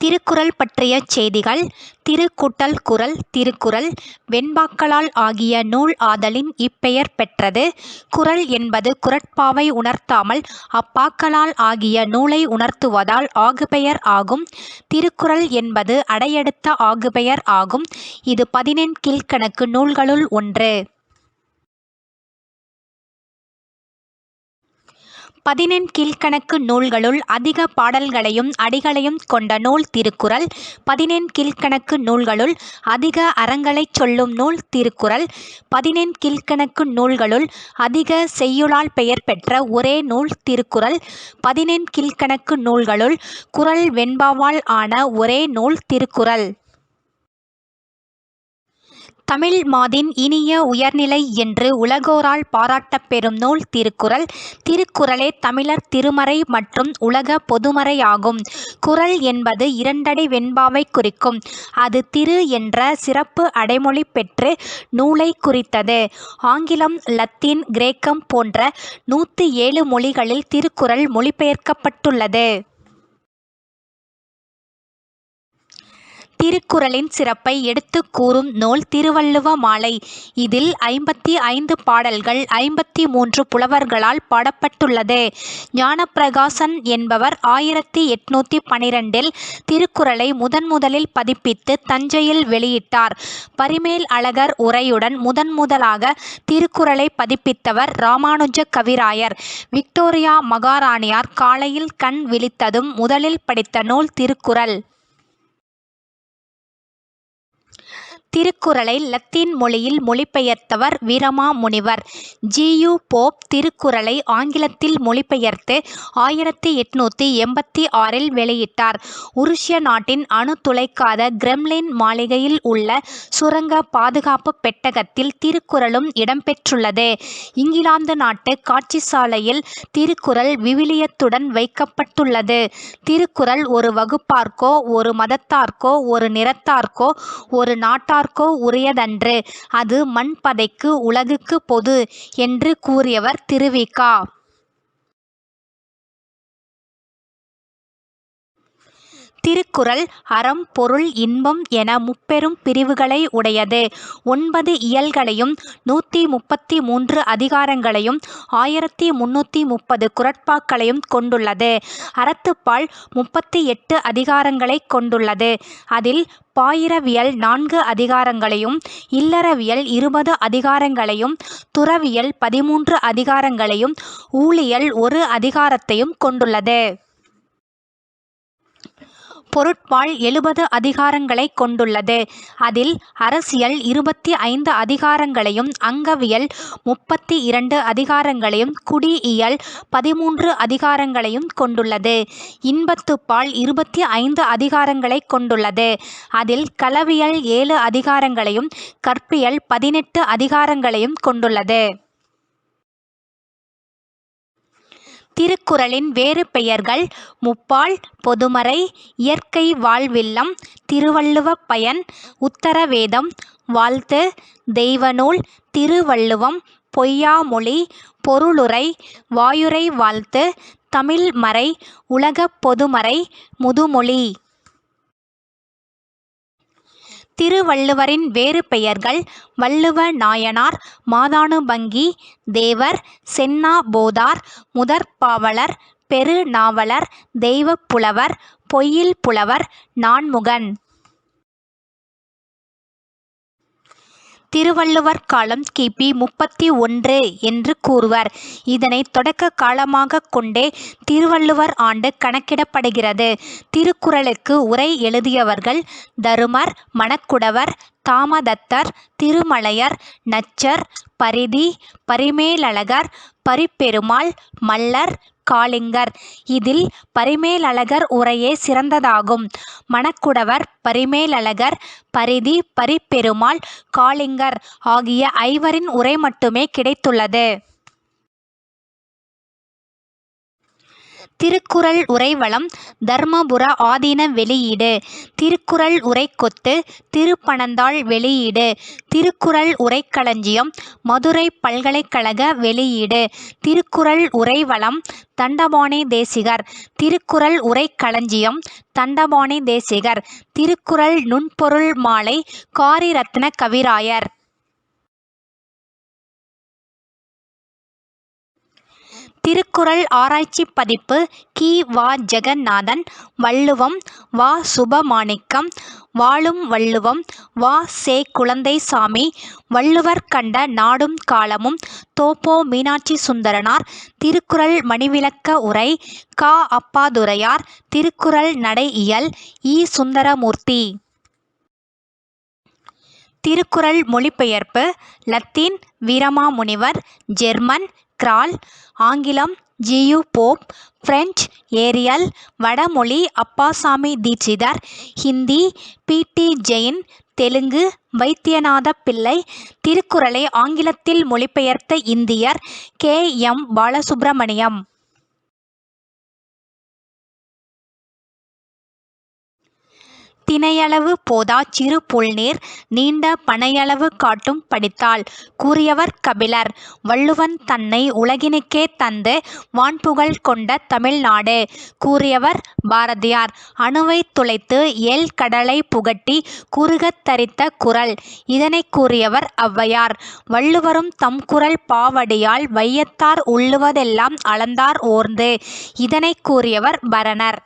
திருக்குறள் பற்றிய செய்திகள் திருக்கூட்டல் குறள் திருக்குறள் வெண்பாக்களால் ஆகிய நூல் ஆதலின் இப்பெயர் பெற்றது. குறள் என்பது குறட்பாவை உணர்த்தாமல் அப்பாக்களால் ஆகிய நூலை உணர்த்துவதால் ஆகுபெயர் ஆகும். திருக்குறள் என்பது அடையெடுத்த ஆகுபெயர் ஆகும். இது பதினெண் கீழ்கணக்கு நூல்களுள் ஒன்று. பதினெண் கீழ்க்கணக்கு நூல்களுள் அதிக பாடல்களையும் அடிகளையும் கொண்ட நூல் திருக்குறள். பதினெண் கீழ்க்கணக்கு நூல்களுள் அதிக அறங்களைச் சொல்லும் நூல் திருக்குறள். பதினெண் கீழ்க்கணக்கு நூல்களுள் அதிக செய்யுளால் பெயர் பெற்ற ஒரே நூல் திருக்குறள். பதினெண் கீழ்க்கணக்கு நூல்களுள் குறள் வெண்பாவால் ஆன ஒரே நூல் திருக்குறள். தமிழ் மாதின் இனிய உயர்நிலை என்று உலகோரால் பாராட்டப்பெறும் நூல் திருக்குறள். திருக்குறளே தமிழர் திருமறை மற்றும் உலகப் பொதுமறையாகும். குறள் என்பது இரண்டடி வெண்பாவைக் குறிக்கும். அது திரு என்ற சிறப்பு அடைமொழி பெற்று நூலை குறித்தது. ஆங்கிலம் இலத்தீன் கிரேக்கம் போன்ற நூற்று ஏழு மொழிகளில் திருக்குறள் மொழிபெயர்க்கப்பட்டுள்ளது. திருக்குறளின் சிறப்பை எடுத்துக் கூறும் நூல் திருவள்ளுவ மாலை. இதில் ஐம்பத்தி ஐந்து பாடல்கள் ஐம்பத்தி மூன்று புலவர்களால் பாடப்பட்டுள்ளது. ஞானப்பிரகாசன் என்பவர் ஆயிரத்தி எட்நூத்தி பனிரெண்டில் திருக்குறளை முதன்முதலில் பதிப்பித்து தஞ்சையில் வெளியிட்டார். பரிமேல் அழகர் உரையுடன் முதன்முதலாக திருக்குறளை பதிப்பித்தவர் ராமானுஜ கவிராயர். விக்டோரியா மகாராணியார் காலையில் கண் விழித்ததும் முதலில் படித்த நூல் திருக்குறள். திருக்குறளை லத்தீன் மொழியில் மொழிபெயர்த்தவர் வீரமாமுனிவர். முனிவர் ஜியு போப் திருக்குறளை ஆங்கிலத்தில் மொழிபெயர்த்து ஆயிரத்தி எட்நூத்தி எண்பத்தி ஆறில் வெளியிட்டார். உருசிய நாட்டின் அணு துளைக்காத கிரெம்லின் மாளிகையில் உள்ள சுரங்க பாதுகாப்பு பெட்டகத்தில் திருக்குறளும் இடம்பெற்றுள்ளது இங்கிலாந்து நாட்டு காட்சிசாலையில் திருக்குறள் விவிலியத்துடன் வைக்கப்பட்டுள்ளது. திருக்குறள் ஒரு வகுப்பார்க்கோ ஒரு மதத்தார்க்கோ ஒரு நிறத்தார்க்கோ ஒரு நாட்டார்க்கோ உரியதன்று. அது மண்பதைக்கு உலகுக்கு பொது. என்று கூறியவர் திரு. திருக்குறள் அறம் பொருள் இன்பம் என முப்பெரும் பிரிவுகளை உடையது. ஒன்பது இயல்களையும் நூற்றி முப்பத்தி மூன்று அதிகாரங்களையும் ஆயிரத்தி முன்னூற்றி முப்பது குறட்பாக்களையும் கொண்டுள்ளது. அறத்துப்பால் முப்பத்தி எட்டு அதிகாரங்களைக் கொண்டுள்ளது. அதில் பாயிரவியல் நான்கு அதிகாரங்களையும் இல்லறவியல் இருபது அதிகாரங்களையும் துறவியல் பதிமூன்று அதிகாரங்களையும் ஊழியல் ஒரு அதிகாரத்தையும் கொண்டுள்ளது. பொருட்பால் எழுபது அதிகாரங்களைக் கொண்டுள்ளது. அதில் அரசியல் இருபத்தி ஐந்து அதிகாரங்களையும் அங்கவியல் முப்பத்தி இரண்டு அதிகாரங்களையும் குடியியல் பதிமூன்று அதிகாரங்களையும் கொண்டுள்ளது. இன்பத்துப்பால் இருபத்தி ஐந்து அதிகாரங்களைக் கொண்டுள்ளது. அதில் களவியல் ஏழு அதிகாரங்களையும் கற்பியல் பதினெட்டு அதிகாரங்களையும் கொண்டுள்ளது. திருக்குறளின் வேறு பெயர்கள் முப்பால் பொதுமறை இயற்கை வாழ்வில்லம் திருவள்ளுவப் பயன் உத்தரவேதம் வாழ்த்து தெய்வநூல் திருவள்ளுவம் பொய்யாமொழி பொருளுரை வாயுரை வாழ்த்து தமிழ்மறை உலகப் பொதுமறை முதுமொழி. திருவள்ளுவரின் வேறு பெயர்கள் வள்ளுவ நாயனார் மாதானுபங்கி தேவர் சென்னா போதார் முதற்பாவலர் பெருநாவலர் தெய்வப்புலவர் தெய்வப் புலவர் பொய்யில் புலவர் நான்முகன். திருவள்ளுவர் காலம் கிபி முப்பத்தி ஒன்று என்று கூறுவர். இதனை தொடக்க காலமாக கொண்டே திருவள்ளுவர் ஆண்டு கணக்கிடப்படுகிறது. திருக்குறளுக்கு உரை எழுதியவர்கள் தருமர் மணக்குடவர் தாமதத்தர் திருமலையர் நச்சர் பரிதி பரிமேலழகர் பரிப்பெருமாள் மல்லர் காளிங்கர். இதில் பரிமேலழகர் உரையே சிறந்ததாகும். மணக்குடவர் பரிமேலழகர் பரிதி பரிப்பெருமாள் காளிங்கர் ஆகிய ஐவரின் உரை மட்டுமே கிடைத்துள்ளது. திருக்குறள் உரைவலம் தர்மபுர ஆதீன வெளியீடு. திருக்குறள் உரைக்கொத்து திருப்பனந்தாள் வெளியீடு. திருக்குறள் உரைக்களஞ்சியம் மதுரை பல்கலைக்கழக வெளியீடு. திருக்குறள் உரைவளம் தண்டபாணி தேசிகர். திருக்குறள் உரைக்களஞ்சியம் தண்டபாணி தேசிகர். திருக்குறள் நுண்பொருள் மாலை காரிரத்ன கவிராயர். திருக்குறள் ஆராய்ச்சி பதிப்பு கி. வா. ஜெகநாதன் வள்ளுவம் வா. சுபமாணிக்கம் வாழும் வள்ளுவம் வா. செ. குழந்தைசாமி வள்ளுவர் கண்ட நாடும் காலமும் தோப்போ மீனாட்சி சுந்தரனார் திருக்குறள் மணிவிளக்க உரை கா. அப்பாதுரையார் திருக்குறள் நடை இயல் இ. சுந்தரமூர்த்தி. திருக்குறள் மொழிபெயர்ப்பு லத்தீன் வீரமாமுனிவர் ஜெர்மன் கிரால் ஆங்கிலம் G U Pope French Ariel வடமொழி அப்பாசாமி தீட்சிதர் ஹிந்தி பிடி ஜெயின் தெலுங்கு வைத்தியநாத பிள்ளை திருக்குறளை ஆங்கிலத்தில் மொழிபெயர்த்த இந்தியர் கே எம் பாலசுப்பிரமணியம் தினையளவு போதா சிறு புல்நீர் நீண்ட பனையளவு காட்டும் படித்தாள். கூறியவர் கபிலர் வள்ளுவன் தன்னை உலகினுக்கே தந்து வான்புகழ் கொண்ட தமிழ்நாடு கூறியவர் பாரதியார். அணுவைத் துளைத்து எல் கடலை புகட்டி குறுகத் தரித்த குரல். இதனை கூறியவர் ஔவையார் வள்ளுவரும் தம் குரல் பாவடியால் வையத்தார் உள்ளுவதெல்லாம் அளந்தார் ஓர்ந்து இதனைக் கூறியவர் பரணர்.